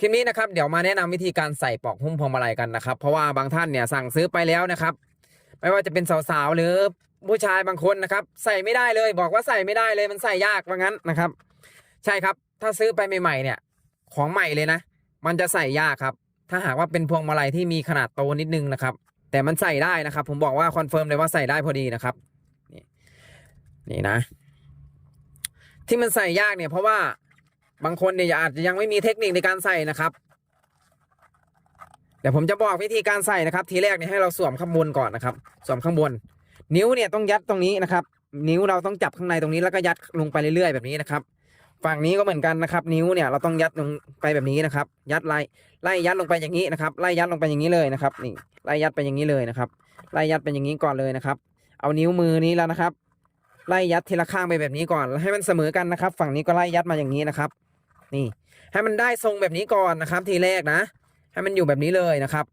คลิปนี้นะครับเดี๋ยวมาแนะนำวิธีการใส่ปลอกหุ้มพวงมาลัยกันนะครับ เพราะว่าบางท่านเนี่ยสั่งซื้อไปแล้วนะครับ ไม่ว่าจะเป็นสาวๆหรือผู้ชายบางคนนะครับ ใส่ไม่ได้เลย บอกว่าใส่ไม่ได้เลยมันใส่ยากว่างั้นนะครับ ใช่ครับถ้าซื้อไปใหม่ๆเนี่ย ของใหม่เลยนะ มันจะใส่ยากครับ ถ้าหากว่าเป็นพวงมาลัยที่มีขนาดโตนิดนึงนะครับ แต่มันใส่ได้นะครับ ผมบอกว่าคอนเฟิร์มเลยว่าใส่ได้พอดีนะครับนี่นี่นะ ที่มันใส่ยากเนี่ยเพราะว่า บางคนเนี่ยอาจจะยังไม่มีเทคนิคในการใส่นะครับเดี๋ยวผมจะบอกวิธีการใส่นะครับ ทีแรกเนี่ยให้เราสวมข้างบนก่อนนะครับ สวมข้างบน นิ้วเนี่ยต้องยัดตรงนี้นะครับ นิ้วเราต้องจับข้างในตรงนี้แล้วก็ยัดลงไปเรื่อยๆแบบนี้นะครับ ฝั่งนี้ก็เหมือนกันนะครับ นิ้วเนี่ยเราต้องยัดลงไปแบบนี้นะครับ ยัดไล่ไล่ยัดลงไปอย่างนี้นะครับ ไล่ยัดลงไปอย่างนี้เลยนะครับ นี่ไล่ยัดไปอย่างนี้เลยนะครับ ไล่ยัดไปอย่างนี้ก่อนเลยนะครับ เอานิ้วมือนี้แล้วนะครับ ไล่ยัดทีละข้างไปแบบนี้ก่อนแล้วให้มันเสมอกันนะครับ ฝั่งนี้ก็ไล่ยัดมาอย่างนี้นะครับ นี่ ให้มันได้ทรงแบบนี้ก่อนนะครับ ทีแรกนะ ให้มันอยู่แบบนี้เลยนะครับ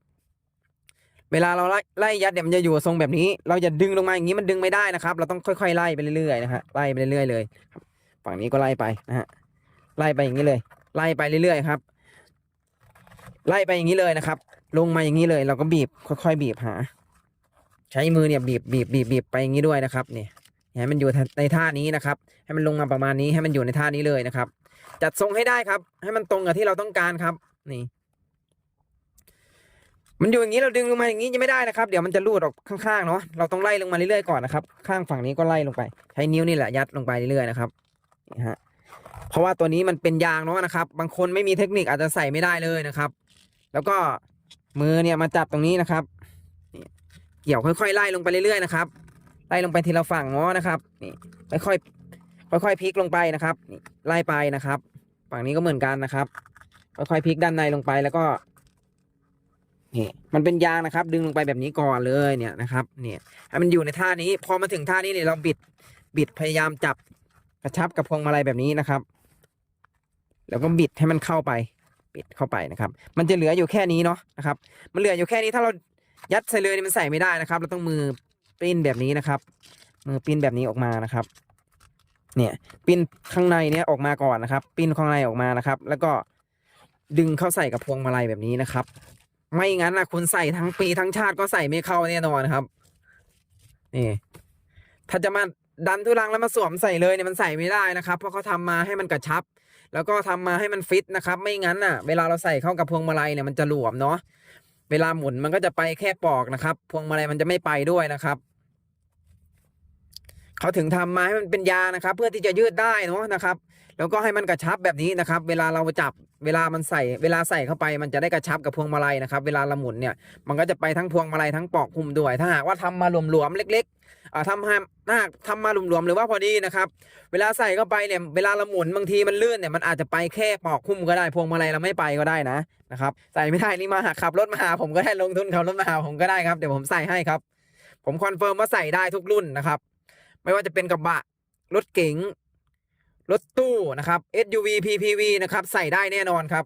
เวลาเราไล่ไลยัดเนี่ยมันจะอยู่ทรงแบบนี้ เราจะดึงลงมาอย่างนี้มันดึงไม่ได้นะครับ เราต้องค่อย ๆ ไล่ไปเรื่อยๆนะฮะไล่ไปเรื่อยๆเลยฝั่งนี้ก็ไล่ไปนะฮะไล่ไปอย่างนี้เลย ไล่ไปเรื่อยๆครับ ไล่ไปอย่างนี้เลยนะครับ ลงมาอย่างนี้เลย เราก็บีบค่อยๆ บีบหา ใช้มือเนี่ยบีบบีบบีบบีบไปอย่างนี้ด้วยนะครับเนี่ยให้มันอยู่ในท่านี้นะครับ ให้มันลงมาประมาณนี้ให้มันอยู่ในท่านี้เลยนะครับ จัดทรงให้ได้ครับ ให้มันตรงกับที่เราต้องการครับ นี่ มันอยู่อย่างนี้เราดึงลงมาอย่างนี้ยังไม่ได้นะครับ เดี๋ยวมันจะรูดออกข้างๆเนาะเราต้องไล่ลงมาเรื่อยๆก่อนนะครับ ข้างฝั่งนี้ก็ไล่ลงไป ใช้นิ้วนี่แหละยัดลงไปเรื่อยๆนะครับนี่ฮะเพราะว่าตัวนี้มันเป็นยางเนาะนะครับ บางคนไม่มีเทคนิคอาจจะใส่ไม่ได้เลยนะครับ แล้วก็มือเนี่ยมาจับตรงนี้นะครับนี่เกี่ยวค่อยๆไล่ลงไปเรื่อยๆนะครับไล่ลงไปทีละฝั่งเนาะนะครับนี่ค่อย ค่อยๆพลิกลงไปนะครับไล่ไปนะครับ ฝั่งนี้ก็เหมือนกันนะครับ ค่อยๆพลิกด้านในลงไปแล้วก็นี่มันเป็นยางนะครับ ดึงลงไปแบบนี้ก่อนเลยเนี่ยนะครับ เนี่ยให้มันอยู่ในท่านี้ พอมาถึงท่านี้เนี่ยเราบิดบิดพยายามจับกระชับกับพวงมาลัยแบบนี้นะครับ แล้วก็บิดให้มันเข้าไป บิดเข้าไปนะครับ มันจะเหลืออยู่แค่นี้เนาะนะครับ มันเหลืออยู่แค่นี้ถ้าเรายัดใส่เลยนี่มันใส่ไม่ได้นะครับ เราต้องมือปิ้นแบบนี้นะครับ มือปิ้นแบบนี้ออกมานะครับ เนี่ยปิ้นข้างในเนี่ยออกมาก่อนนะครับ ปิ้นข้างในออกมานะครับ แล้วก็ดึงเข้าใส่กับพวงมาลัยแบบนี้นะครับ ไม่งั้นนะคุณใส่ทั้งปีทั้งชาติก็ใส่ไม่เข้าแน่นอนครับนี่ถ้าจะมาดันทุลังแล้วมาสวมใส่เลยเนี่ยมันใส่ไม่ได้นะครับ เพราะเขาทำมาให้มันกระชับ แล้วก็ทำมาให้มันฟิตนะครับ ไม่งั้นน่ะ เวลาเราใส่เข้ากับพวงมาลัยเนี่ยมันจะหลวมเนาะเวลาหมุนมันก็จะไปแค่ปอกนะครับ พวงมาลัยมันจะไม่ไปด้วยนะครับ เขาถึงทำมาให้มันเป็นยานะครับ เพื่อที่จะยืดได้เนาะนะครับ แล้วก็ให้มันกระชับแบบนี้นะครับ เวลาเราจับเวลามันใส่ เวลาใส่เข้าไปมันจะได้กระชับกับพวงมาลัยนะครับ เวลาเราหมุนเนี่ยมันก็จะไปทั้งพวงมาลัยทั้งปลอกหุ้มด้วย ถ้าหากว่าทำมาหลวมๆเล็กๆอ่าทำห้ถ้าหากทำมาหลวมๆหรือว่าพอดีนะครับเวลาใส่เข้าไปเนี่ยเวลาเราหมุนบางทีมันลื่นเนี่ยมันอาจจะไปแค่ปลอกหุ้มก็ได้พวงมาลัยเราไม่ไปก็ได้นะนะครับใส่ไม่ได้นี่มาหาขับรถมาหาผมก็ได้ลงทุนขับรถมาหาผมก็ได้ครับเดี๋ยวผมใส่ให้ครับ ผมคอนเฟิร์มว่าใส่ได้ทุกรุ่นนะครับ ไม่ว่าจะเป็นกระบะ รถเก๋ง รถตู้นะครับ SUV PPV นะครับ ใส่ได้แน่นอนครับ